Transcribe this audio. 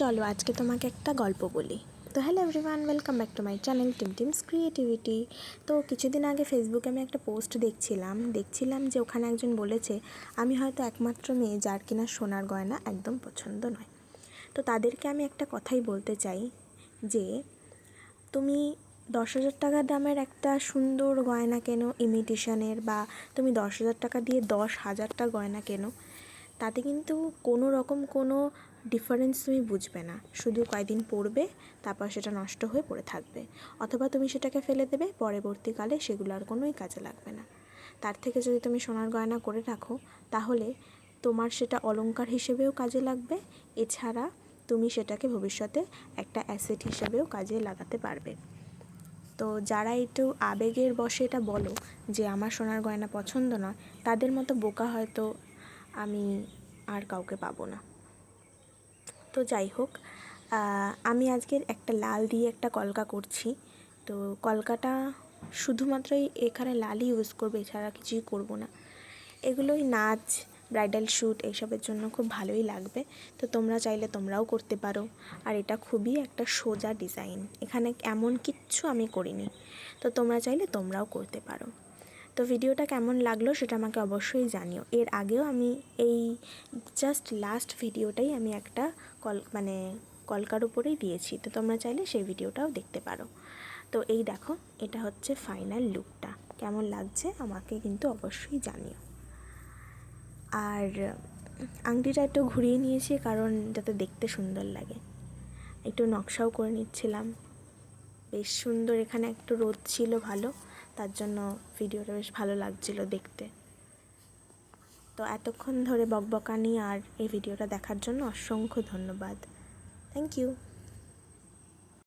চলো আজকে তোমাকে একটা গল্প বলি। তো hello everyone welcome back to my channel team teams creativity তো কিছুদিন আগে ফেসবুকে আমি একটা পোস্ট দেখছিলাম। দেখছিলাম যে ওখানে একজন বলেছে, আমি হয়তো একমাত্র মেয়ে যার কিনা সোনার গয়না একদম পছন্দ নয়। তো তাদেরকে আমি একটা কথাই বলতে চাই যে, তুমি দশ হাজার টাকা দামের একটা সুন্দর গয়না কেনো ইমিটেশনের বা তুমি দশ হাজার টাকা দিয়ে দশ হাজারটা গয়না কেনো? তাতে কিন্তু কোনো রকম কোনো ডিফারেন্স তুমি বুঝবে না। শুধু কয়েকদিন পরবে তারপর সেটা নষ্ট হয়ে পড়ে থাকবে। অথবা তুমি সেটাকে ফেলে দেবে, পরবর্তীকালে সেগুলো আর কোনোই কাজে লাগবে না। তার থেকে যদি তুমি সোনার গয়না করে রাখো, তাহলে তোমার সেটা অলংকার হিসেবেও কাজে লাগবে। এছাড়া তুমি সেটাকে ভবিষ্যতে একটা অ্যাসেট হিসেবেও কাজে লাগাতে পারবে। তো যারা একটু আবেগের বশে এটা বলো যে, আমার সোনার গয়না পছন্দ নয়, তাদের মতো বোকা হয়তো আমি আর কাউকে পাবো না। তো যাই হোক আমি আজকের একটা লাল দিয়ে একটা কলকা করছি। তো কলকাটা শুধুমাত্রই এখানে লালই ইউজ করবে, এছাড়া কিছুই করব না। এগুলোই নাচ ব্রাইডাল শ্যুট এইসবের জন্য খুব ভালোই লাগবে। তো তোমরা চাইলে তোমরাও করতে পারো। আর এটা খুবই একটা সোজা ডিজাইন এখানে এমন কিচ্ছু আমি করিনি। তো তোমরা চাইলে তোমরাও করতে পারো। তো ভিডিওটা কেমন লাগল সেটা আমাকে অবশ্যই জানিও। এর আগেও আমি এই জাস্ট লাস্ট ভিডিওটাই আমি একটা কল মানে কলকার উপরেই দিয়েছি। তো তোমরা চাইলে সেই ভিডিওটাও দেখতে পারো। তো এই দেখো, এটা হচ্ছে ফাইনাল লুকটা কেমন লাগছে আমাকে কিন্তু অবশ্যই জানিও। আর আংটিটা একটু ঘুরিয়ে নিয়েছি কারণ যাতে দেখতে সুন্দর লাগে। একটু নকশাও করে নিচ্ছিলাম। বেশ সুন্দর এখানে একটু রোদ ছিল ভালো। তার জন্য ভিডিওটা বেশ ভালো লাগছিল দেখতে। তো এতক্ষণ ধরে বকবকানি আর এই ভিডিওটা দেখার জন্য অসংখ্য ধন্যবাদ। Thank you